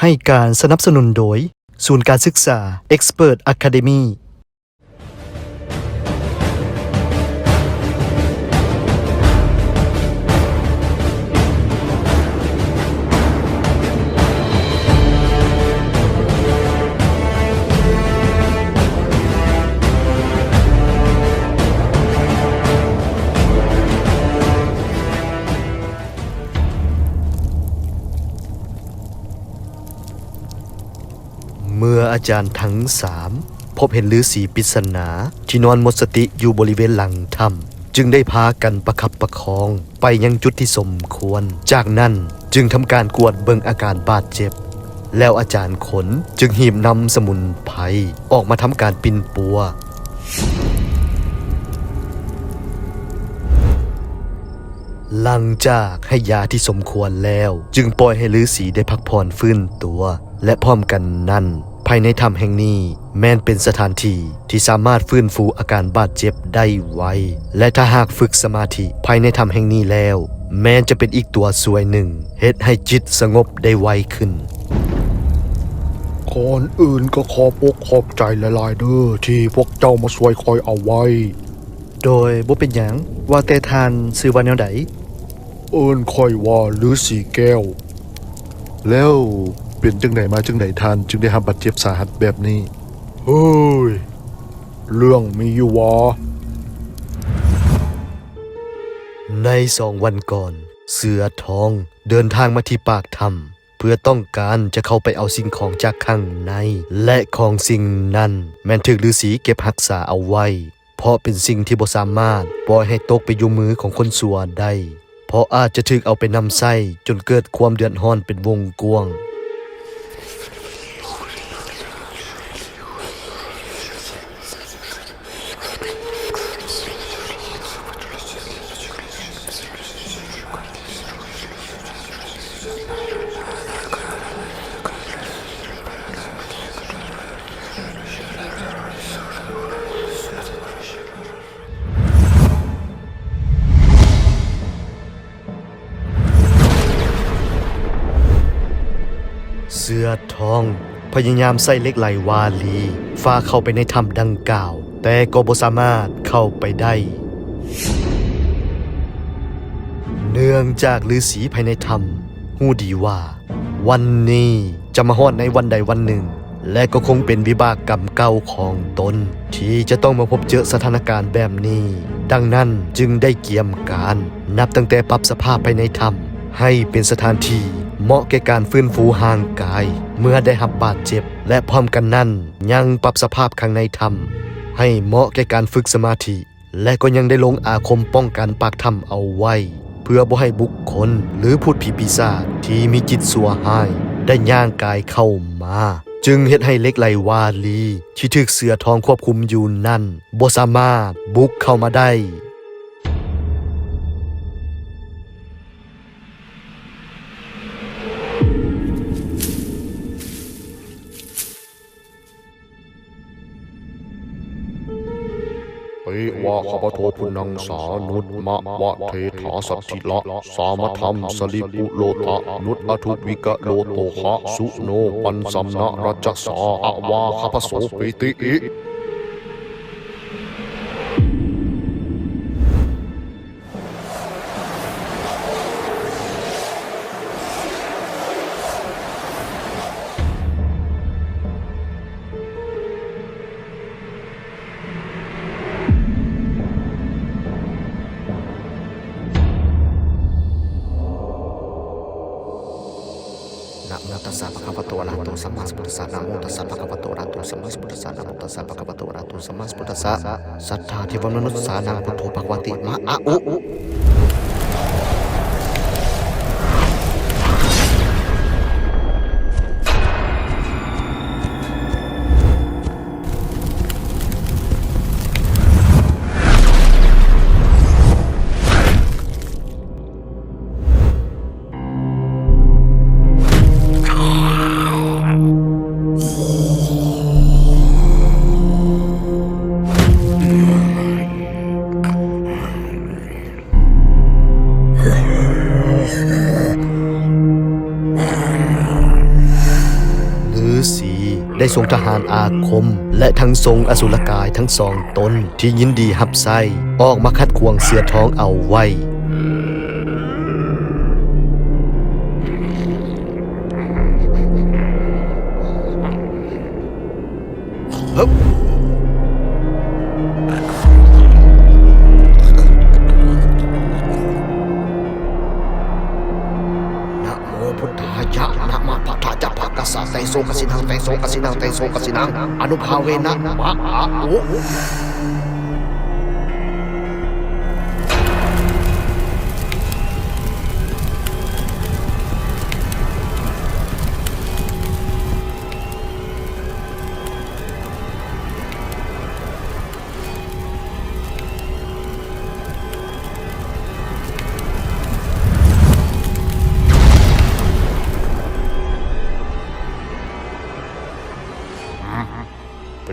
ให้การสนับสนุนโดย ศูนย์การศึกษา Expert Academy อาจารย์ทั้งสามพบเห็นฤาษีปริศนาที่นอนหมดสติอยู่บริเวณหลังถ้ำจึงได้พากันประคับประคองไปยังจุดที่สมควร จากนั้นจึงทำการกวดเบิงอาการบาดเจ็บ แล้วอาจารย์ขนจึงหีบนำสมุนไพรออกมาทำการปินปัวหลังจากให้ยาที่สมควรแล้ว จึงปล่อยให้ฤาษีได้พักผ่อนฟื้นตัว และพร้อมกันนั้น ภายในถ้ำแห่งนี้แม้นเป็นสถานที่ที่สามารถฟื้นฟูอาการบาดเจ็บได้ไว และถ้าหากฝึกสมาธิภายในถ้ำแห่งนี้แล้ว แม้นจะเป็นอีกตัวสวยหนึ่งเฮ็ดให้จิตสงบได้ไวขึ้นก่อนอื่นก็ขอบอกขอบใจหลายๆเด้อที่พวกเจ้ามาช่วยคอยเอาไว้ โดยบ่เป็นหยังว่าแต่ทานซื้อว่าแนวใดเอิ้นคอยว่าฤาษีแก้ว แล้ว เป็นจังไหนมาจังไหนทาน จึงได้รับบาดเจ็บสาหัสแบบนี้เฮ้ยเรื่องมีอยู่วะในสองวันก่อน เสือทองเดินทางมาที่ปากถ้ำเพื่อต้องการจะเข้าไปเอาสิ่งของจากข้างใน และของสิ่งนั้น แม้นถึกฤาษีเก็บรักษาเอาไว้ เพราะเป็นสิ่งที่บ่สามารถปล่อยให้ตกไปอยู่มือของคนสัวได้เพราะอาจจะถึกเอาไปนำไส้จนเกิดความเดือดร้อนเป็นวงกว้าง เสือทอง พยายามใส่เล็กไหลวาลีฟ้าเข้าไปในถ้ำดังกล่าว แต่ก็บ่สามารถเข้าไปได้ เนื่องจากฤาษีภายในถ้ำหูดีว่า วันนี้จะมาฮอดในวันใดวันหนึ่ง และก็คงเป็นวิบากกรรมเก่าของตน ที่จะต้องมาพบเจอสถานการณ์แบบนี้ ดังนั้นจึงได้เกียมการ นับตั้งแต่ปรับสภาพภายในถ้ำให้เป็นสถานที่ เหมาะแก่การฟื้นฟูห่างกาย เมื่อได้รับบาดเจ็บ และพร้อมกันนั้นยังปรับสภาพข้างในถ้ำให้เหมาะแก่การฝึกสมาธิ และก็ยังได้ลงอาคมป้องกันปากถ้ำเอาไว้ เพื่อบ่ให้บุคคลหรือพูดผีปีศาจที่มีจิตสัวหาย ได้ย่างกายเข้ามา จึงเฮ็ดให้เล็กไหลวาลี ที่ถึกเสือทองควบคุมอยู่นั่นบ่สามารถบุกเข้ามาได้ เปวะขปโทพุนังสานุตมะวะเทถาสัตถิละสามธรรมสลิปุโลตะนุตอทุวิกะโลโตคะสุโนปันสัมนะรัจสาอวาคพโสปิติอิ โมตัสสะภะคะวะโตอะระหะโตสัมมาสัมพุทธัสสะนะโมตัสสะภะคะวะโตอะระหะโตสัมมาสัมพุทธัสสะนะโมตัสสะภะคะวะโตอะระหะโตสัมมาสัมพุทธัสสะสัทธาเทวมนุษย์สานังพุทโธภควติมะอะอุ ได้ทรงทหารอาคม และทั้งทรงอสุรกายทั้งสองตนที่ยินดีหับไส้ออกมาคัดควงเสือท้องเอาไว้ ยะนะมะพะทะจะภักะสะไตโสกสินังไตโสกสินังไตโสกสินังอนุภาเวนะมะอะโอ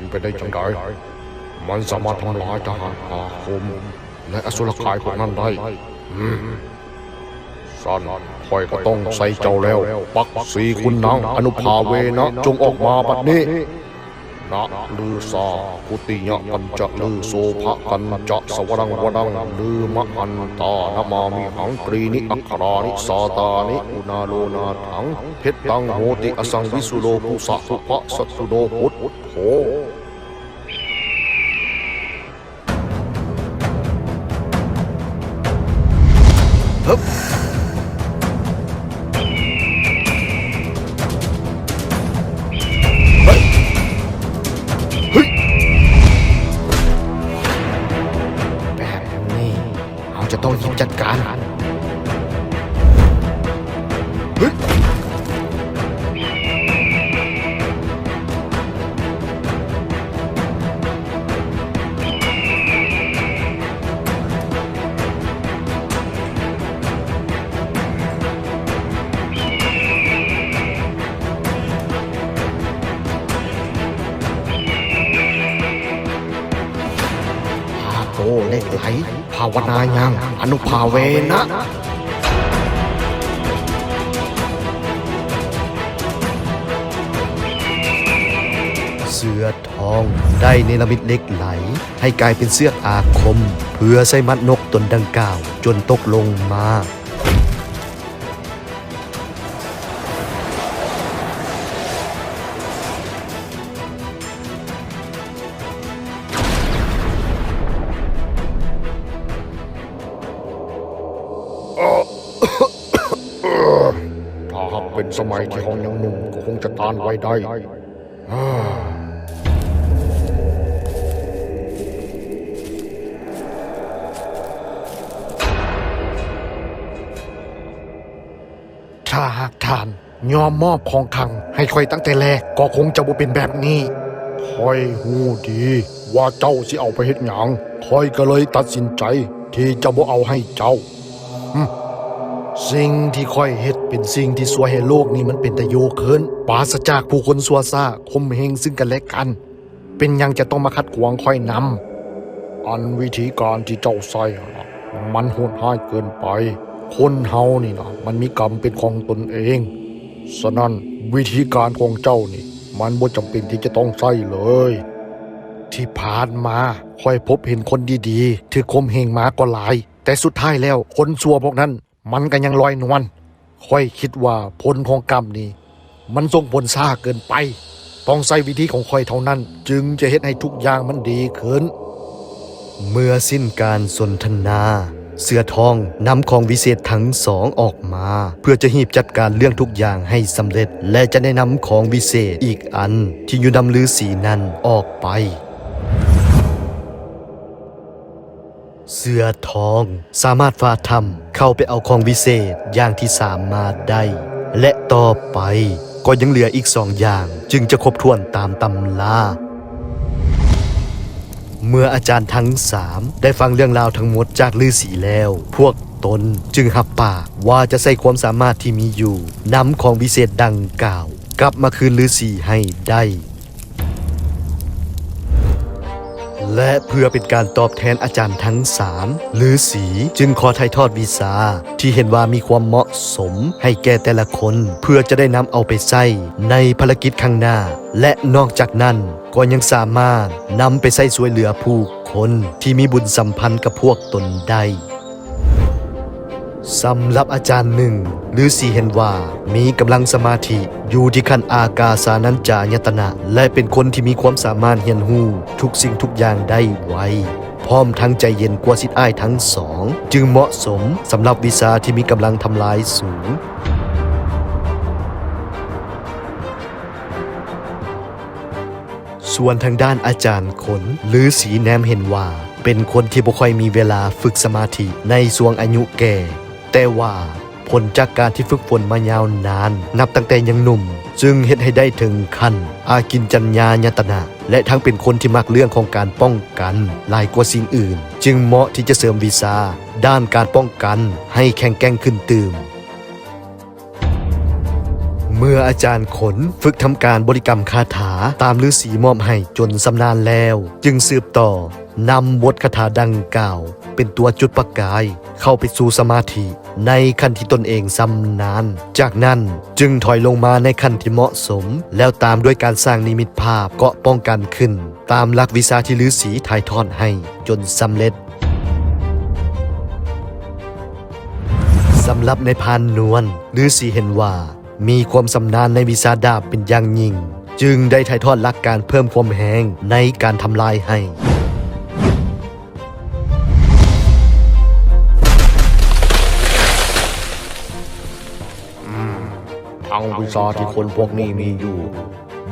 ไปได้จังไดมันสามารถทำลายทหารอาคม และอสุรกายพวกนั้นได้อืมสันคอยก็ต้องใส่เจ้าแล้ว ปักสีคุณนางอนุภาเวนะ จงออกมาบัดนี้นะลือสากุติยะกันจะลือโสภะกันจะสวรังวดังลือมะอันตานามามิหังตรีนิอัครานิสาตานิอุนาโลนาถังเพชรตังโหติอสังวิสุโลภุสะภุพะสัตตุโนพุทโธาวนายังอนุภาเวนะเสือทองได้เนรมิตเหล็กไหล ให้กลายเป็นเสือกอาคม เพื่อใส่มัดนกตนดังกล่าว จนตกลงมา หากเป็นสมัยที่ห้องยังหนุ่มก็คงจะต้านไว้ได้ถ้าหากท่านยอมมอบของขัง ให้คอยตั้งแต่แรกก็คงจะบ่เป็นแบบนี้คอยหูดี ว่าเจ้าสิเอาไปเฮ็ดหยังคอยก็เลยตัดสินใจ ที่จะบ่เอาให้เจ้า สิ่งที่ค่อยเฮ็ดเป็นสิ่งที่สวยให้โลกนี้มันเป็นตะโยเคินปราศจากผู้คนซัวซ่าคมเหงซึ่งกันและกัน เป็นยังจะต้องมาคัดขวางค่อยนำอันวิธีการที่เจ้าใส่อะล่ะมันโหดร้ายเกินไป คนเฮานี่นะมันมีกรรมเป็นของตนเองฉะนั้นวิธีการของเจ้านี่ มันบ่จำเป็นที่จะต้องใส่เลย ที่ผ่านมาค่อยพบเห็นคนดีๆที่คมเหงมาก็หลาย แต่สุดท้ายแล้วคนซัวพวกนั้น มันก็ยังลอยนวลค่อยคิดว่าผลของกรรมนี้ มันส่งผลช้าเกินไป ต้องใช้วิธีของคอยเท่านั้น จึงจะเฮ็ดให้ทุกอย่างมันดีขึ้น เมื่อสิ้นการสนทนา เสือทองนำของวิเศษทั้งสองออกมา เพื่อจะหีบจัดการเรื่องทุกอย่างให้สำเร็จ และจะได้นำของวิเศษอีกอันที่อยู่นำลือสีนั้นออกไป เสื้อทอง สามารถฝ่าถ้ำเข้าไปเอาของวิเศษอย่างที่สามมาได้ และต่อไปก็ยังเหลืออีกสองอย่าง จึงจะครบถ้วนตามตำลาเมื่ออาจารย์ทั้งสามได้ฟังเรื่องราวทั้งหมดจากลือสีแล้ว พวกตนจึงหับปากว่าจะใส่ความสามารถที่มีอยู่นำของวิเศษดังกล่าว กลับมาคืนลือสีให้ได้ และเพื่อเป็นการตอบแทนอาจารย์ทั้งสามหรือสีจึงขอถ่ายทอดวีซาที่เห็นว่ามีความเหมาะสมให้แก่แต่ละคน เพื่อจะได้นำเอาไปใช้ในภารกิจข้างหน้า และนอกจากนั้นก็ยังสามารถนำไปใช้ช่วยเหลือผู้คนที่มีบุญสัมพันธ์กับพวกตนได้ สำหรับอาจารย์หนึ่งฤาษีเห็นว่ามีกำลังสมาธิอยู่ที่ขั้นอากาสานัญจายตนะ และเป็นคนที่มีความสามารถเรียนรู้ทุกสิ่งทุกอย่างได้ไวพร้อมทั้งใจเย็นกว่าสิทธิ์อ้ายทั้งสอง จึงเหมาะสมสำหรับวิชาที่มีกำลังทำลายสูงส่วนทางด้านอาจารย์ขน หรือสีแนมเห็นว่า เป็นคนที่บ่ค่อยมีเวลาฝึกสมาธิในช่วงอายุแก่ แต่ว่าผลจากการที่ฝึกฝนมายาวนาน นับตั้งแต่ยังหนุ่ม จึงเฮ็ดให้ได้ถึงขั้นอากินจัญญายตนะ และทั้งเป็นคนที่มักเรื่องของการป้องกันหลายกว่าสิ่งอื่น จึงเหมาะที่จะเสริมวีซาด้านการป้องกันให้แข็งแกร่งขึ้นตื่มเมื่ออาจารย์ขนฝึกทำการบริกรรมคาถาตามฤาษีมอบให้จนสำนานแล้ว จึงสืบต่อ นำบทคาถาดังกล่าว เป็นตัวจุดประกาย เข้าไปสู่สมาธิในขั้นที่ตนเองสำนาน จากนั้นจึงถอยลงมาในขั้นที่เหมาะสม แล้วตามด้วยการสร้างนิมิตภาพเกาะป้องกันขึ้น ตามหลักวิชาที่ฤาษีถ่ายทอดให้จนสำเร็จสำหรับในพานนวลฤาษีเห็นว่า มีความสำนาญในวิชาดาบเป็นอย่างยิ่ง จึงได้ถ่ายทอดหลักการเพิ่มความแหงในการทำลายให้ ทั้งวิชาที่คนพวกนี้มีอยู่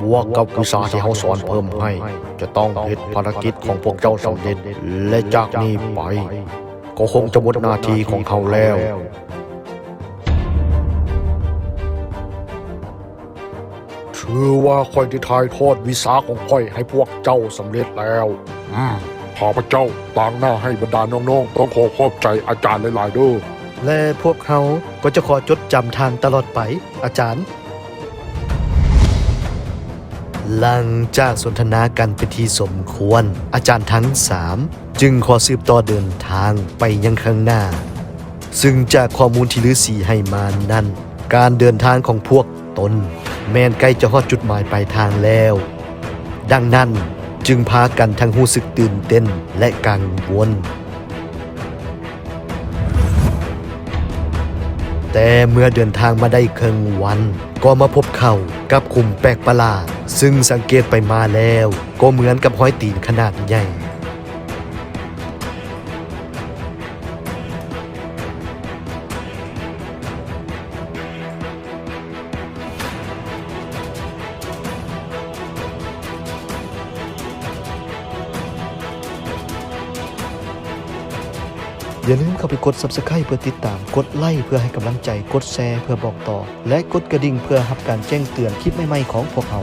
บวกกับวิชาที่เขาสอนเพิ่มให้ จะต้องเฮ็ดภารกิจของพวกเจ้าสำเร็จและจากนี้ไป ก็คงจะหมดหน้าที่ของเขาแล้ว ถือว่าค่อยได้ถ่ายทอดวิสาของค่อยให้พวกเจ้าสำเร็จแล้ว อืมข้าพเจ้าต่างหน้าให้บรรดาน้องๆ ต้องขอขอบใจอาจารย์หลายๆเด้อ และพวกเขาก็จะขอจดจำทางตลอดไป อาจารย์ หลังจากสนทนากันเป็นที่สมควร อาจารย์ทั้งสามจึงขอสืบต่อเดินทางไปยังข้างหน้า ซึ่งจากข้อมูลที่ฤาษีให้มานั้น การเดินทางของพวกตน แมนใกล้จะฮอดจุดหมายปลายทางแล้ว ดังนั้นจึงพากันทั้งหู้สึกตื่นเต้นและกังวล แต่เมื่อเดินทางมาได้ครึ่งวัน ก็มาพบเขากับขุมแปลกประหลาด ซึ่งสังเกตไปมาแล้ว ก็เหมือนกับห้อยตีนขนาดใหญ่ อย่าลืมเข้าไปกด Subscribe เพื่อติดตาม กดไลค์เพื่อให้กำลังใจ กดแชร์เพื่อบอกต่อ และกดกระดิ่งเพื่อรับการแจ้งเตือนคลิปใหม่ๆของพวกเรา